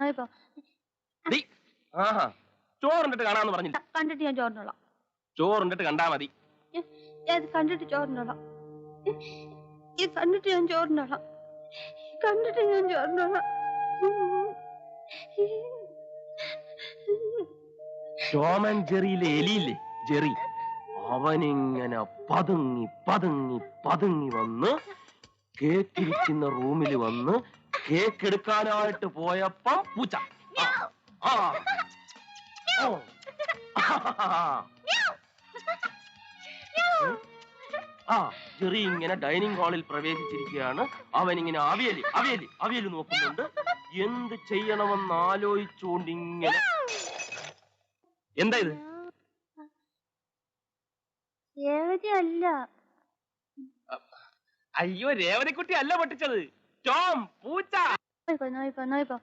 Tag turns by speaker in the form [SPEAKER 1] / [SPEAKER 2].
[SPEAKER 1] നോയിപ്പോ
[SPEAKER 2] D, ആഹാ ചോറുണ്ടിട്ട് കാണാന്ന് പറഞ്ഞില്ല?
[SPEAKER 1] കണ്ടിട്ട് ഞാൻ ചോറിനോളാം.
[SPEAKER 2] ചോറുണ്ടിട്ട് കണ്ടാ മതി.
[SPEAKER 1] ഇത് കണ്ടിട്ട് ചോറിനോളാം. ഇത് കണ്ടിട്ട് ഞാൻ ചോറിനോളാം. കണ്ടിട്ട് ഞാൻ ചോറിനോളാം.
[SPEAKER 2] ടോമൻ ജെറിയിലെ എലിയില്ലേ? ജെറി. അവനിങ്ങനെ പതുങ്ങി പതുങ്ങി പതുങ്ങി വന്ന് കേക്കിരിക്കുന്ന റൂമിൽ വന്ന് കേക്ക് എടുക്കാനായിട്ട് പോയപ്പോ പൂച്ച. ആ, ജെറി ഇങ്ങനെ ഡൈനിങ് ഹാളിൽ പ്രവേശിച്ചിരിക്കുകയാണ്. അവൻ ഇങ്ങനെ അവിയലി അവിയലി അവിയലി നോക്കുന്നുണ്ട്. എന്ത് ചെയ്യണമെന്ന് ആലോചിച്ചുകൊണ്ട് ഇങ്ങനെ എന്താ ഇത്?
[SPEAKER 1] രേവതി അല്ല
[SPEAKER 2] അയ്യോ രേവതിക്കുട്ടി അല്ല പൊട്ടിച്ചത്. ジョ
[SPEAKER 1] ン、ブ。ないばないばないば。